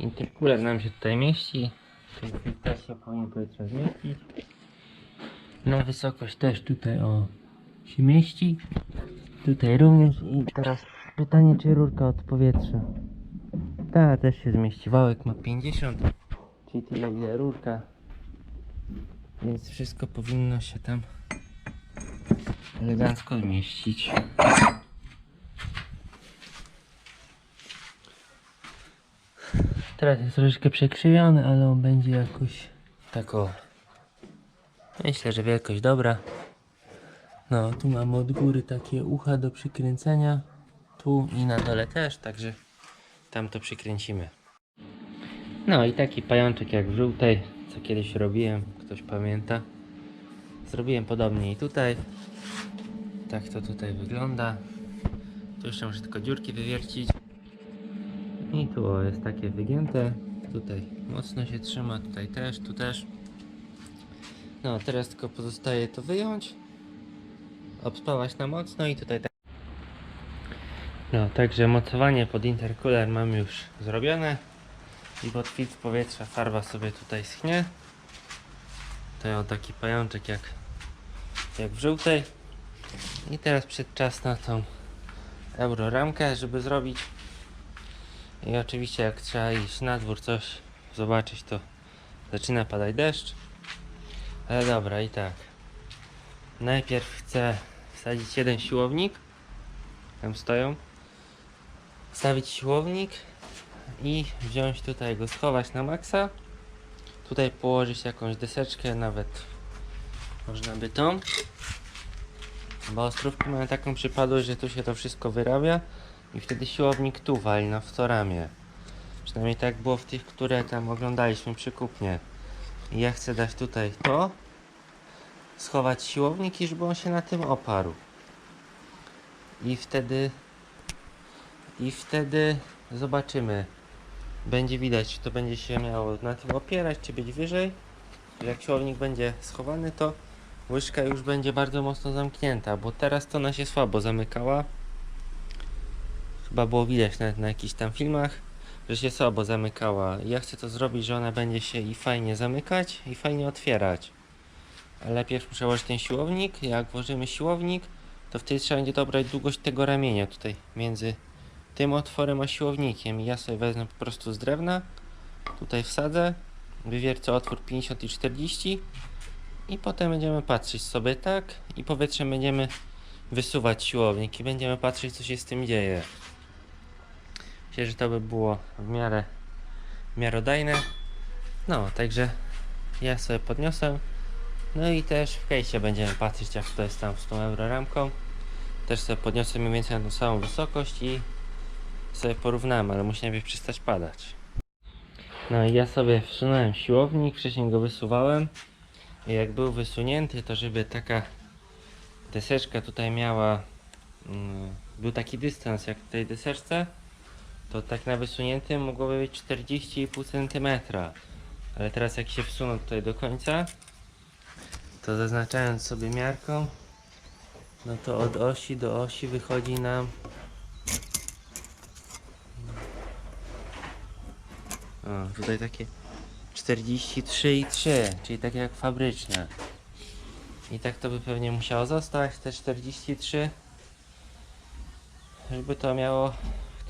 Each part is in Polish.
Intercooler nam się tutaj mieści. Tutaj filtracja powinien powietrza zmieścić. Na wysokość też tutaj o się mieści. Tutaj również i teraz pytanie czy rurka od powietrza. Ta też się zmieści. Wałek ma 50, czyli tyle ile rurka. Więc wszystko powinno się tam elegancko zmieścić. Teraz jest troszeczkę przekrzywiony, ale on będzie jakoś tak o. Myślę, że wielkość dobra. No, tu mamy od góry takie ucha do przykręcenia. Tu i na dole też, także tam to przykręcimy. No i taki pajączek jak w żółtej, co kiedyś robiłem, ktoś pamięta. Zrobiłem podobnie i tutaj. Tak to tutaj wygląda. Tu jeszcze muszę tylko dziurki wywiercić. I tu jest takie wygięte. Tutaj mocno się trzyma, tutaj też, tu też. No, teraz tylko pozostaje to wyjąć. Obspawać na mocno i tutaj tak. No, także mocowanie pod intercooler mam już zrobione. I pod filtr powietrza farba sobie tutaj schnie. To o taki pajączek jak, jak w żółtej. I teraz przyszedł czas na tą euroramkę, żeby zrobić. I oczywiście jak trzeba iść na dwór coś zobaczyć to zaczyna padać deszcz. Ale dobra i tak. Najpierw chcę wsadzić jeden siłownik. Tam stoją. Wstawić siłownik i wziąć tutaj go schować na maksa. Tutaj położyć jakąś deseczkę, nawet można by tą. Bo ostrówki mają taką przypadłość, że tu się to wszystko wyrabia i wtedy siłownik tu wali na w to ramię. Przynajmniej tak było w tych, które tam oglądaliśmy przy kupnie. I ja chcę dać tutaj to, schować siłownik i żeby on się na tym oparł. I wtedy i wtedy zobaczymy. Będzie widać, czy to będzie się miało na tym opierać, czy być wyżej. Jak siłownik będzie schowany, to łyżka już będzie bardzo mocno zamknięta, bo teraz to ona się słabo zamykała. Chyba było widać na jakichś tam filmach, że się słabo zamykała. Ja chcę to zrobić, że ona będzie się i fajnie zamykać, i fajnie otwierać. Ale najpierw muszę włożyć ten siłownik. Jak włożymy siłownik, to wtedy trzeba będzie dobrać długość tego ramienia tutaj między tym otworem a siłownikiem. Ja sobie wezmę po prostu z drewna, tutaj wsadzę, wywiercę otwór 50 i 40 i potem będziemy patrzeć sobie tak i powietrzem będziemy wysuwać siłownik i będziemy patrzeć co się z tym dzieje. Myślę, że to by było w miarę miarodajne. No, także ja sobie podniosę. No i też w case'ie będziemy patrzeć jak to jest tam z tą euroramką. Też sobie podniosę mniej więcej na tą samą wysokość i sobie porównamy, ale musi najpierw przestać padać. No i ja sobie wsunąłem siłownik, wcześniej go wysuwałem. I jak był wysunięty, to żeby taka deseczka tutaj miała, mm, był taki dystans jak w tej deseczce, to tak na wysuniętym mogłoby być 40,5 cm. Ale teraz jak się wsuną tutaj do końca, to zaznaczając sobie miarką, no to od osi do osi wychodzi nam o, tutaj takie 43,3, czyli takie jak fabryczne. I tak to by pewnie musiało zostać, te 43, żeby to miało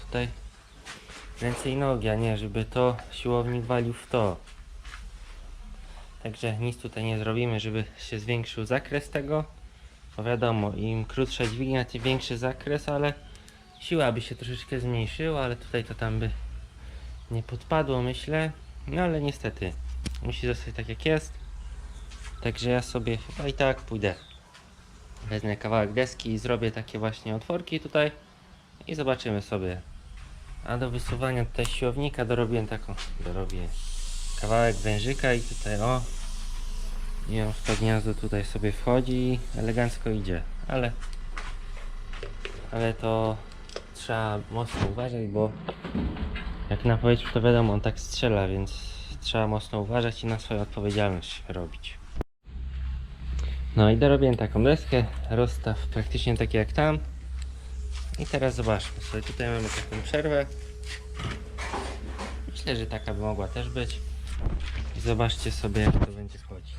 tutaj ręce i nogi, a nie żeby to siłownik walił w to. Także nic tutaj nie zrobimy, żeby się zwiększył zakres tego. Bo wiadomo, im krótsza dźwignia, tym większy zakres, ale siła by się troszeczkę zmniejszyła, ale tutaj to tam by nie podpadło, myślę. No ale niestety, musi zostać tak jak jest. Także ja sobie chyba i tak pójdę. Wezmę kawałek deski i zrobię takie właśnie otworki tutaj i zobaczymy sobie. A do wysuwania tutaj siłownika dorobiłem taką, dorobię kawałek wężyka i tutaj o i on w to gniazdo tutaj sobie wchodzi i elegancko idzie, ale ale to trzeba mocno uważać, bo jak na powietrzu to wiadomo, on tak strzela, więc trzeba mocno uważać i na swoją odpowiedzialność robić. No i dorobiłem taką deskę, rozstaw praktycznie taki jak tam. I teraz zobaczmy sobie, tutaj mamy taką przerwę. Myślę, że taka by mogła też być. I zobaczcie sobie jak to będzie chodzić.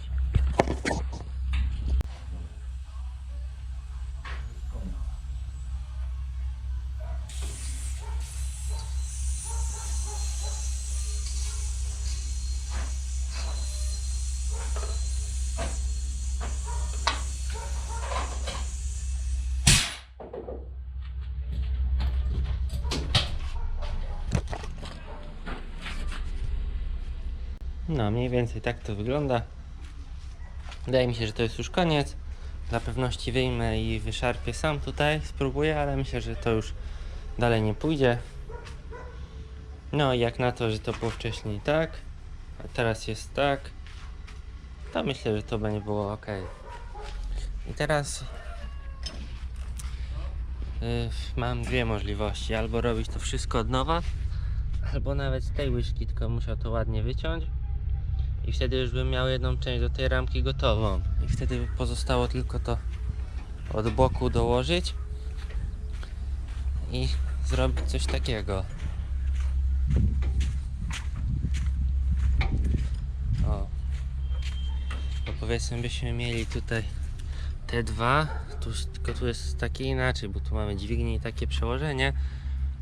No, mniej więcej tak to wygląda. Wydaje mi się, że to jest już koniec. Dla pewności wyjmę i wyszarpię sam tutaj, spróbuję, ale myślę, że to już dalej nie pójdzie. No i jak na to, że to było wcześniej tak, a teraz jest tak, to myślę, że to będzie było ok. I teraz y, mam dwie możliwości. Albo robić to wszystko od nowa, albo nawet z tej łyżki, tylko musiał to ładnie wyciąć. I wtedy już bym miał jedną część do tej ramki gotową. I wtedy by pozostało tylko to od boku dołożyć i zrobić coś takiego. O. Bo powiedzmy byśmy mieli tutaj te dwa, tu, tylko tu jest takie inaczej, bo tu mamy dźwignię i takie przełożenie,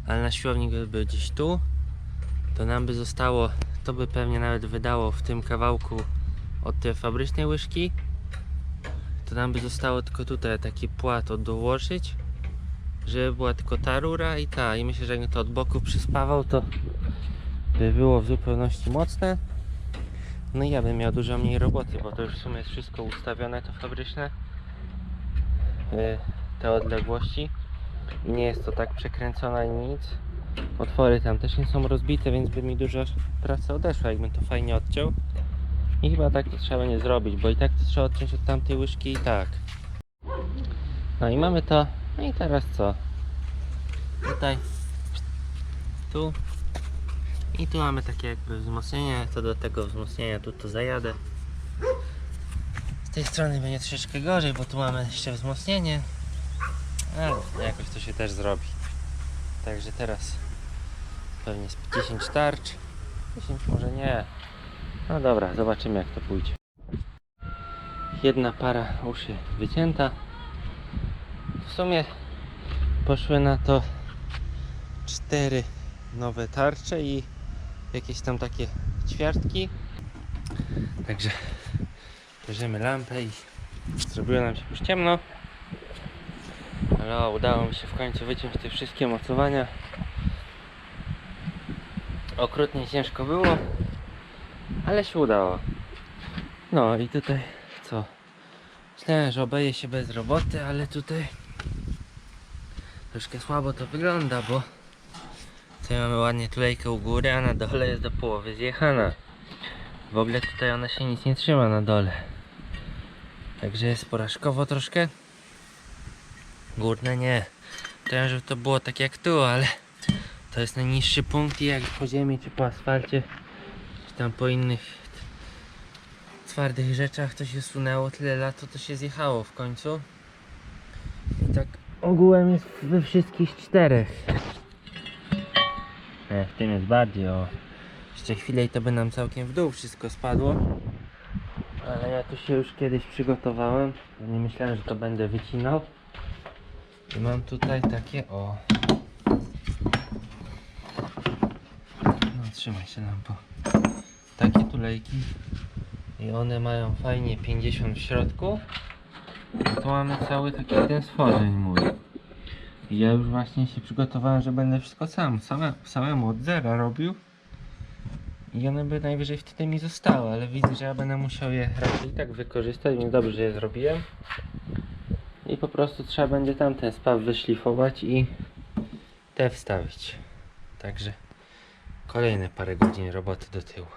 ale na siłowni gdyby gdzieś tu, to nam by zostało, to by pewnie nawet wydało w tym kawałku od tej fabrycznej łyżki, to nam by zostało tylko tutaj taki płat dołożyć, żeby była tylko ta rura i ta i myślę, że jakbym to od boku przyspawał, to by było w zupełności mocne. No i ja bym miał dużo mniej roboty, bo to już w sumie jest wszystko ustawione, to fabryczne. Yy, Te odległości. I nie jest to tak przekręcone nic. Otwory tam też nie są rozbite, więc by mi dużo pracy odeszła, jakbym to fajnie odciął. I chyba tak to trzeba będzie zrobić, bo i tak to trzeba odciąć od tamtej łyżki i tak. No i mamy to. No i teraz co? Tutaj. Tu. I tu mamy takie jakby wzmocnienie, to do tego wzmocnienia tu to zajadę. Z tej strony będzie troszeczkę gorzej, bo tu mamy jeszcze wzmocnienie. Ale jakoś to się też zrobi. Także teraz pewnie z 10 tarcz. 10 może nie. No dobra, zobaczymy jak to pójdzie. Jedna para uszy wycięta. W sumie poszły na to cztery nowe tarcze i jakieś tam takie ćwiartki. Także bierzemy lampę i zrobiło nam się już ciemno. Ale o, udało mi się w końcu wyciąć te wszystkie mocowania. Okrutnie ciężko było, ale się udało. No i tutaj co? Myślałem, że obeje się bez roboty, ale tutaj troszkę słabo to wygląda, bo tutaj mamy ładnie tulejkę u góry, a na dole jest do połowy zjechana. W ogóle tutaj ona się nic nie trzyma na dole. Także jest porażkowo troszkę. Górne nie. Chciałem, żeby to było tak jak tu, ale to jest najniższy punkt i jak po ziemi czy po asfalcie, czy tam po innych twardych rzeczach to się sunęło tyle lat, to to się zjechało w końcu. I tak ogółem jest we wszystkich czterech. E, w tym jest bardziej, o. Jeszcze chwilę i to by nam całkiem w dół wszystko spadło. Ale ja tu się już kiedyś przygotowałem. Nie myślałem, że to będę wycinał. I mam tutaj takie o. No trzymaj się lampo. Takie tulejki. I one mają fajnie 50 w środku. I tu mamy cały taki ten stworzeń mój. I ja już właśnie się przygotowałem, że będę wszystko sam, same, samemu od zera robił. I one by najwyżej wtedy mi zostały, ale widzę, że ja będę musiał je raczej i tak wykorzystać, więc dobrze, że je zrobiłem. I po prostu trzeba będzie tamten spaw wyszlifować i te wstawić. Także kolejne parę godzin roboty do tyłu.